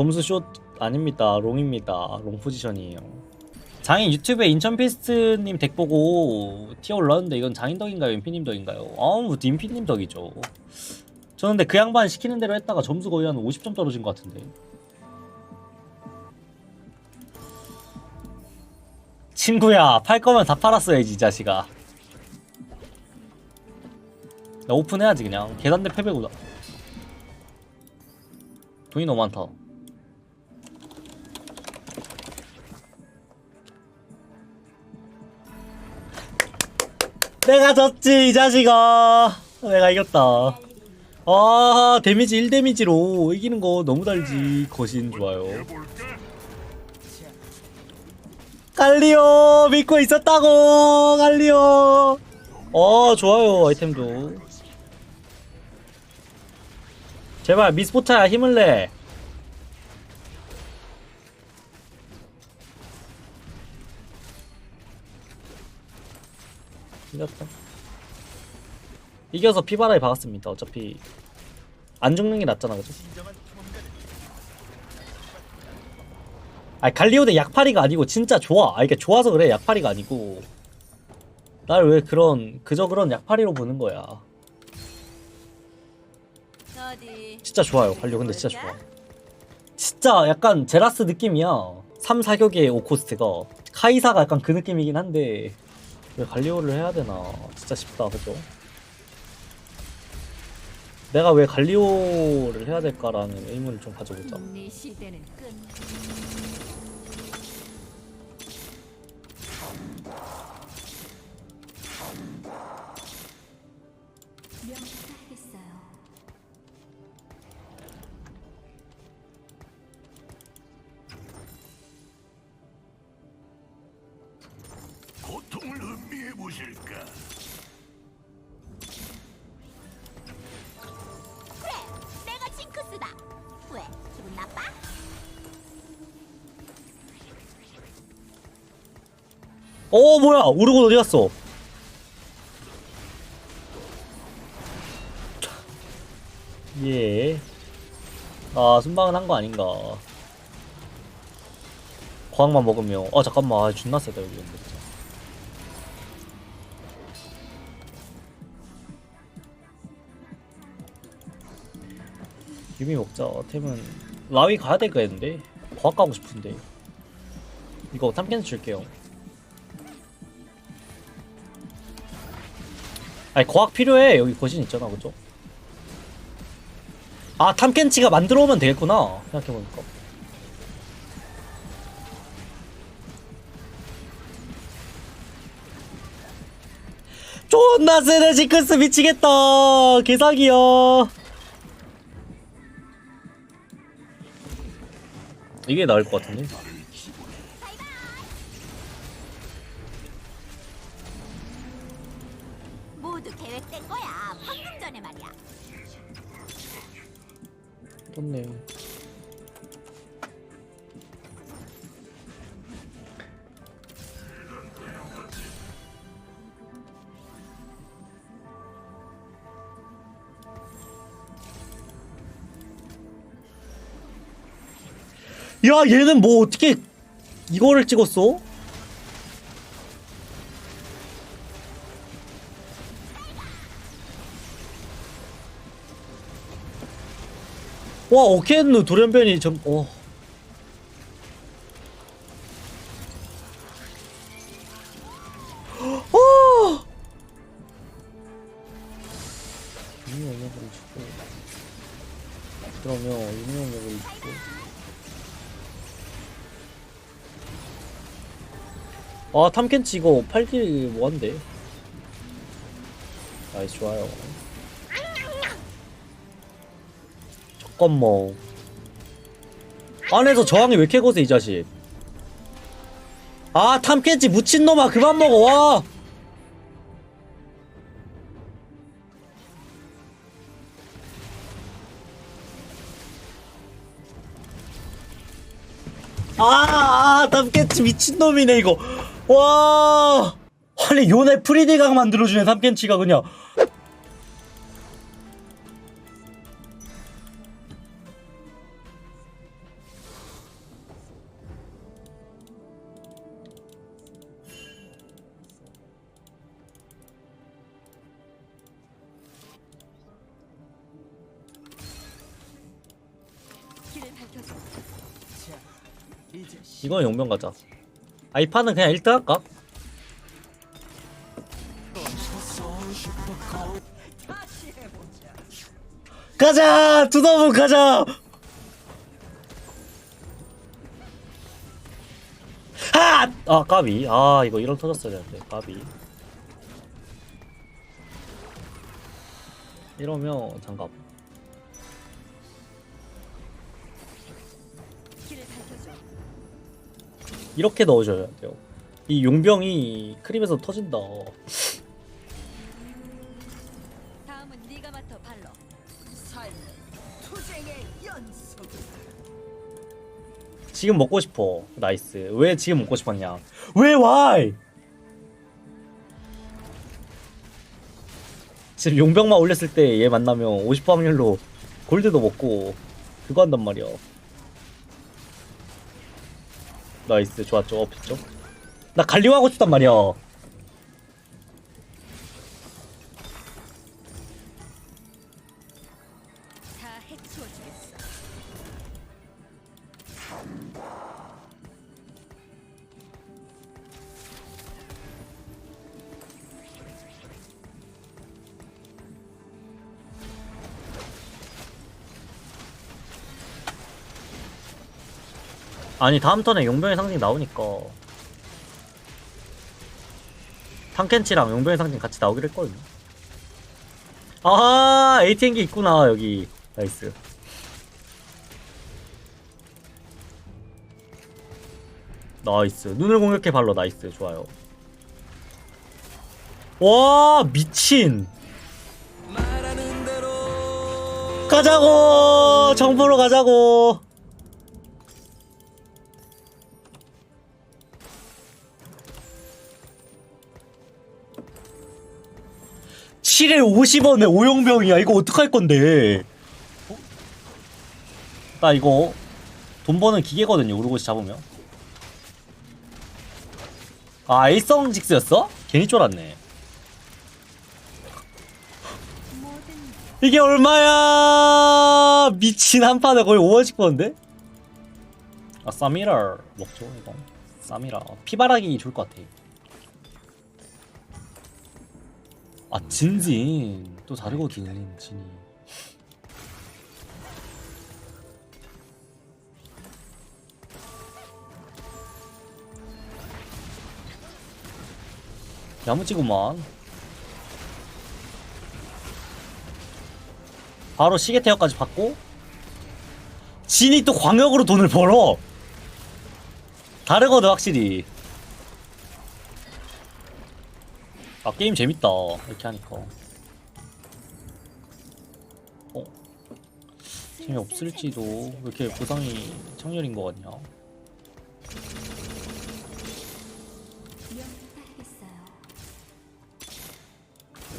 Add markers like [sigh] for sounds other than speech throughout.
점수 숏 아닙니다. 롱입니다. 롱 포지션이에요. 장인 유튜브에 인천피스트님 덱 보고 티어 올라왔는데 이건 장인 덕인가요? 인피님 덕인가요? 아우 뭐 인피님 덕이죠. 저는 근데 그 양반 시키는 대로 했다가 점수 거의 한 50점 떨어진 것 같은데. 친구야 팔 거면 다 팔았어야지 이 자식아. 나 오픈해야지 그냥 계산대 패배구나. 돈이 너무 많다. 내가 졌지 이 자식아. 내가 이겼다. 아 데미지 1데미지로 이기는 거 너무 달지 거신 좋아요. 갈리오 믿고 있었다고 갈리오. 어 좋아요 아이템도. 제발 미스포차야 힘을 내. 이겼다. 이겨서 피바라에 박았습니다. 어차피 안 죽는 게 낫잖아, 그죠? 아 갈리오데 약파리가 아니고 진짜 좋아. 아 이게 좋아서 그래 약파리가 아니고 날 왜 그런 그저 그런 약파리로 보는 거야. 진짜 좋아요. 갈리오 근데 진짜 좋아. 진짜 약간 제라스 느낌이야. 3, 4격의 오코스트가 카이사가 약간 그 느낌이긴 한데 왜 갈리오를 해야 되나 진짜 싶다 그죠? 내가 왜 갈리오를 해야 될까라는 의문을 좀 가져보자. 어 뭐야 우르곤 어디 갔어? 예. 아 순방은 한 거 아닌가? 과학만 먹으면 아 잠깐만 아, 존나 세다 여기 근데 진짜. 유미 먹자 템은 라위 가야 될 거였는데 과학 가고 싶은데 이거 탐켄스 줄게요 아니 과학 필요해. 여기 거신 있잖아 그죠? 아 탐켄치가 만들어 오면 되겠구나 생각해보니까. 존나 세네 지크스 미치겠다. 개사기야 이게 나을 것 같은데 야 얘는 뭐 어떻게 이거를 찍었어? 와 오켄누 돌연변이 좀 어. 어! 아 탐켄치 이거 8킬 뭐한데. 나이스 좋아요. 잠깐만. 안에서 저항이 왜 이렇게 거세 이 자식? 아 탐켄치 묻힌놈아 그만 먹어 와! 아, 아 탐켄치 미친놈이네 이거 와! 아니 요네 프리디가 만들어주는 삼켄치가 그냥 이건 용병 가자. 아, 이 판은 그냥 1등 할까? 가자! 두더분 가자! 하! 아, 까비. 아, 이거 1원 터졌어야 되는데, 까비. 이러면 장갑. 이렇게 넣어줘야 돼요. 이 용병이 크림에서 터진다. 다음은 네가 맡아 발로. 삶은 투쟁의 연속이다. 지금 먹고 싶어. 나이스. 왜 지금 먹고 싶었냐? 왜 why? 지금 용병만 올렸을 때 얘 만나면 50% 확률로 골드도 먹고 그거 한단 말이야. 나이스. 좋았죠. 업했죠. 나 갈리오 하고 싶단 말이야. 아니 다음 턴에 용병의 상징 나오니까. 탕켄치랑 용병의 상징 같이 나오기로 했거든요. 아 ATM기 있구나 여기. 나이스. 나이스. 눈을 공격해 발로. 나이스. 좋아요. 와 미친. 가자고! 정보로 가자고 7에 50원에 오용병이야. 이거 어떡할 건데? 어? 나 이거 돈 버는 기계거든요. 우르고시 잡으면. 아, 일성 직스였어? 괜히 쫄았네. 이게 얼마야? 미친 한 판에 거의 5원씩 버는데? 아, 사미라 먹죠, 이거. 사미라. 피바라기 좋을 것 같아. 아, 진진. 또 다르거든, 진이. 야무지구만. 바로 시계 태어까지 받고 진이 또 광역으로 돈을 벌어 다르거든 확실히 아 게임 재밌다. 이렇게 하니까. 어? 재미없을지도. 왜 이렇게 보상이 청렬인 거 같냐.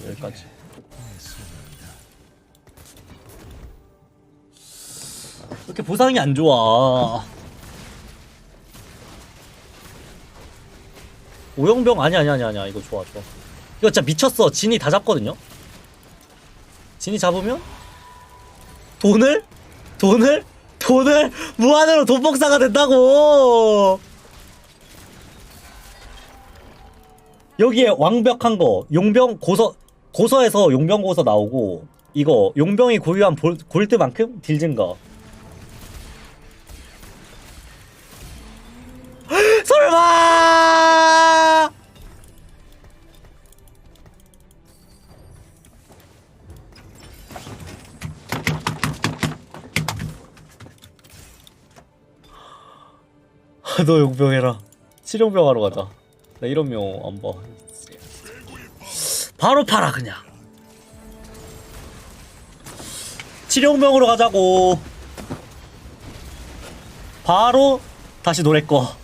여기까지. 왜 이렇게 보상이 안 좋아? 오영병? 아니 아니 아니 아니야 이거 좋아 좋아 이거 진짜 미쳤어. 진이 다 잡거든요? 진이 잡으면? 돈을? 돈을? 돈을? 무한으로 돈 복사가 된다고! 여기에 왕벽한 거 용병 고서 고서에서 용병 고서 나오고 이거 용병이 고유한 볼- 골드만큼 딜 증가 너 용병 해라. 실용병 하러 가자. 나 이러면 안봐. 바로 팔아 그냥. 치룡병으로 가자고. 바로 다시 노래 꺼.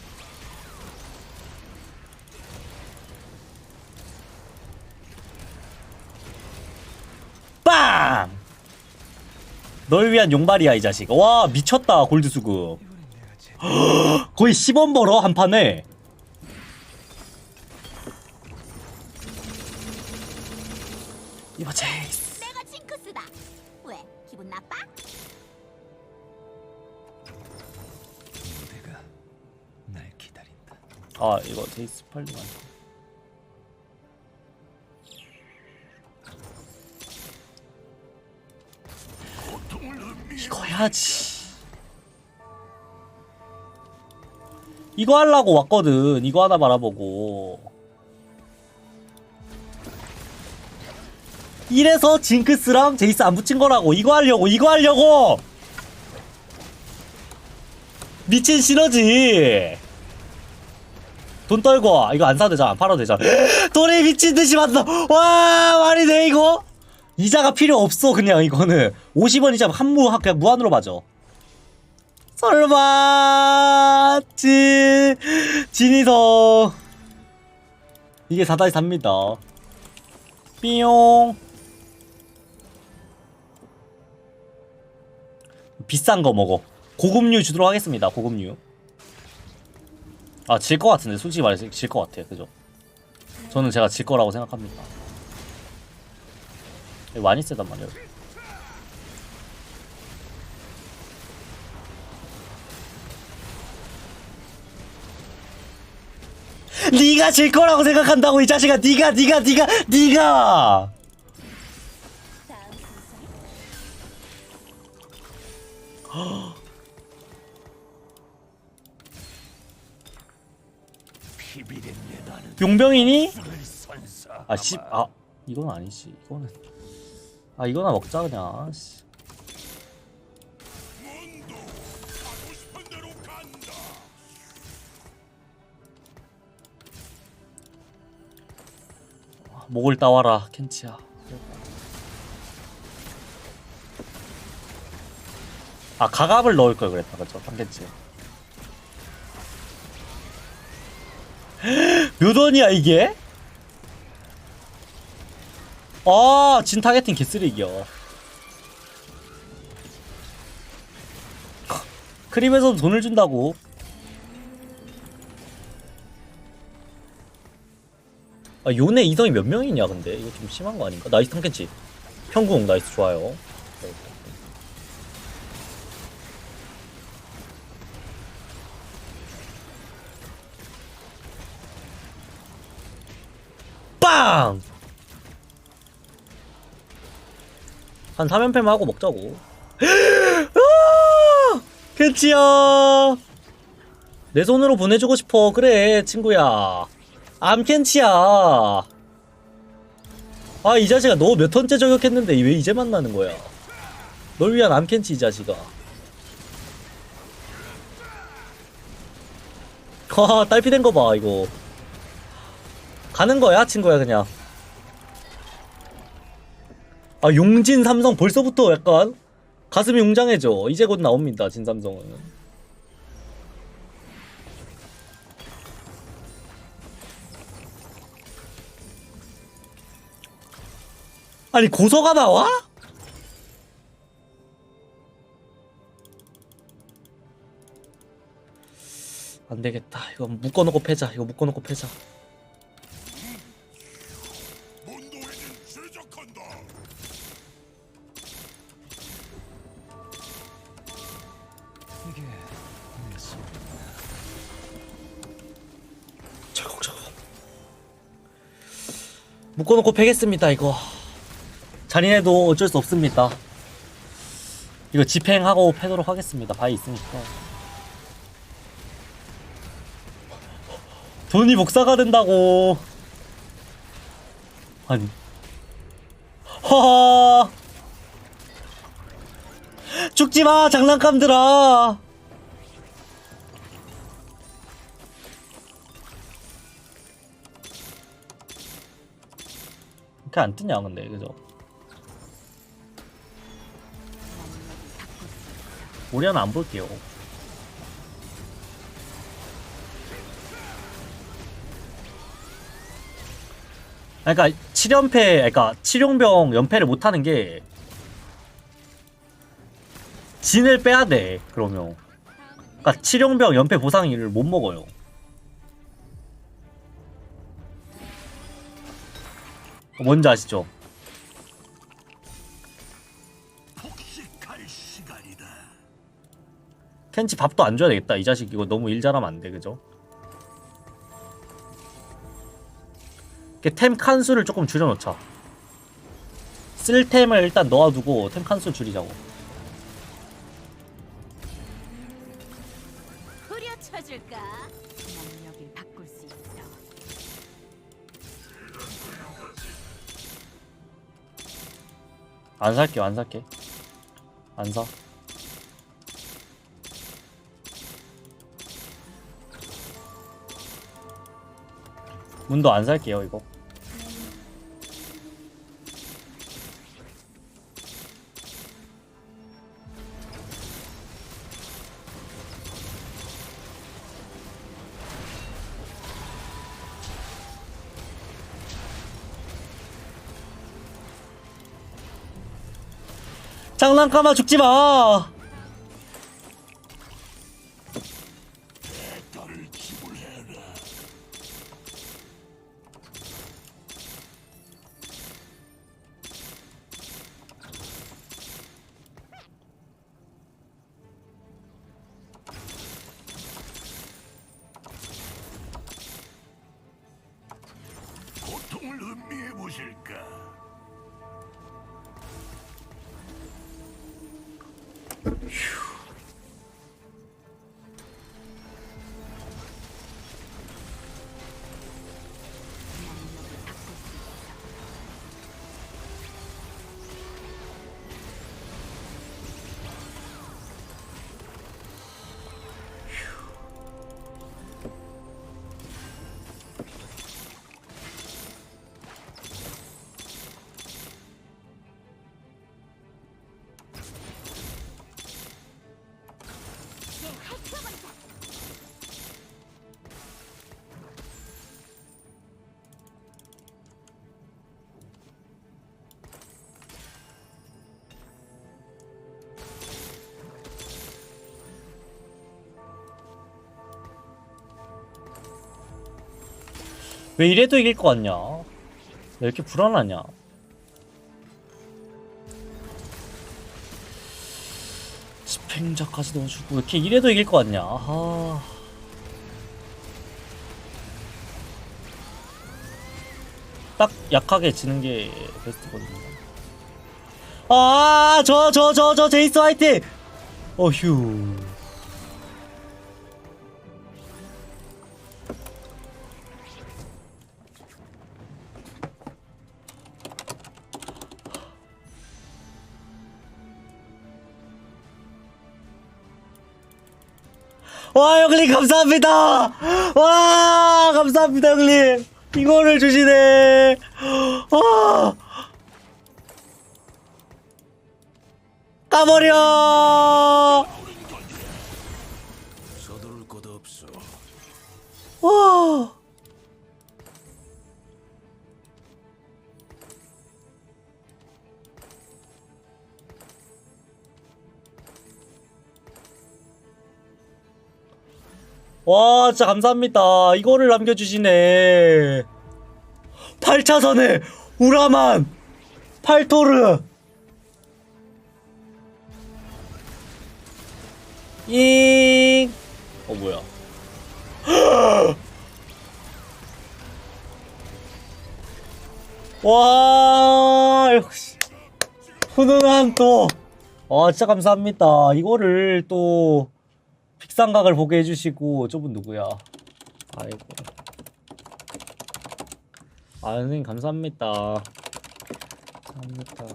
빵! 널 위한 용발이야 이 자식. 와 미쳤다 골드 수급 [gasps] 거의 10원 벌어 한 판에 이봐 제이스 내가 징크스다. 왜? 기분 나빠? 부대가 날 기다린다. 아 이거 데이스 팔리면 안 돼. 이거 해야지 이거 하려고 왔거든. 이거 하나 바라보고. 이래서 징크스랑 제이스 안 붙인 거라고. 이거 하려고 이거 하려고! 미친 시너지! 돈 떨고 이거 안 사도 되잖아. 안 팔아도 되잖아. [gasps] 돈이 미친 듯이 받어. 와 말이 돼 이거? 이자가 필요 없어 그냥 이거는. 50원 이자 한무 그냥 무한으로 맞아 설마 진 진이서. 이게 4다시 삽니다. 삐용. 비싼 거 먹어. 고급류 주도록 하겠습니다 고급류. 아 질 것 같은데 솔직히 말해서 질 것 같아요 그죠? 저는 제가 질 거라고 생각합니다. 많이 세단 말이에요 네가 질 거라고 생각한다고 이 자식아 네가 네가 네가 네가 용병이니? 을 선사. 아씨 아 이건 아니지 이거는 아 이거나 먹자 그냥 씨. 목을 따와라 켄치야 아 가갑을 넣을 걸 그랬다 그죠 탐켄치 몇 원이야 이게? 아, 진 타겟팅 개쓰레기야. 크림에서 돈을 준다고. 아, 요네 이성이 몇 명이냐, 근데? 이거 좀 심한 거 아닌가? 나이스 탐켄치. 평궁, 나이스, 좋아요. 빵! 한 3연패만 하고 먹자고. [gasps] 아! 켄치야! 내 손으로 보내주고 싶어. 그래, 친구야. 암켄치야. 아, 이 자식아, 너 몇 턴째 저격했는데 왜 이제 만나는 거야? 널 위한 암켄치, 이 자식아. 와, 딸피 된 거 봐, 이거. 가는 거야, 친구야, 그냥. 아 용진 삼성 벌써부터 약간 가슴이 웅장해져 이제 곧 나옵니다 진 삼성은 아니 고서가 나와? 안 되겠다. 이거 묶어놓고 패자. 이거 묶어놓고 패자. 묶어놓고 패겠습니다 이거 잔인해도 어쩔 수 없습니다. 이거 집행하고 패도록 하겠습니다. 바위 있으니까. 돈이 복사가 된다고. 아니. 허허 죽지 마 장난감들아. 이렇게 안 뜨냐 근데. 그죠? 오리아는 안 볼게요. 그러니까 7연패, 그러니까 7용병 연패를 못하는 게 진을 빼야 돼. 그러면 그러니까 7용병 연패 보상을 못 먹어요. 뭔지 아시죠? 텐치 밥도 안 줘야 되겠다 이 자식 이거 너무 일 잘하면 안 돼 그죠? 템 칸수를 조금 줄여놓자 쓸 템을 일단 넣어두고 템 칸수 줄이자고 후려쳐줄까? 난 여길 바꿀 수 있어. 안 살게 안 살게 안사 문도 안 살게요 이거 장난감아 죽지 마. 왜 이래도 이길 것 같냐? 왜 이렇게 불안하냐? 집행자까지 넣어주고 왜 이렇게 이래도 이길 것 같냐? 아... 딱 약하게 지는 게 베스트거든요. 아, 저, 저, 저, 저, 제이스 화이팅! 어휴. 와 형님 감사합니다. 와 감사합니다 형님. 이거를 주시네. 와. 까버려. 와 와, 진짜 감사합니다. 이거를 남겨주시네. 8차선에 우라만, 팔토르. 잉. 어, 뭐야. [gasps] 와, 역시. 훈훈한 또. 아, 진짜 감사합니다. 이거를 또. 픽상각을 보게 해주시고 저분 누구야? 아이고. 아 선생님 감사합니다. 감사합니다.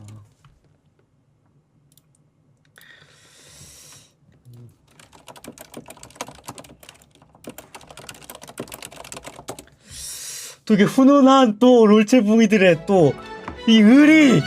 되게 훈훈한 또 롤체붕이들의 또 이 의리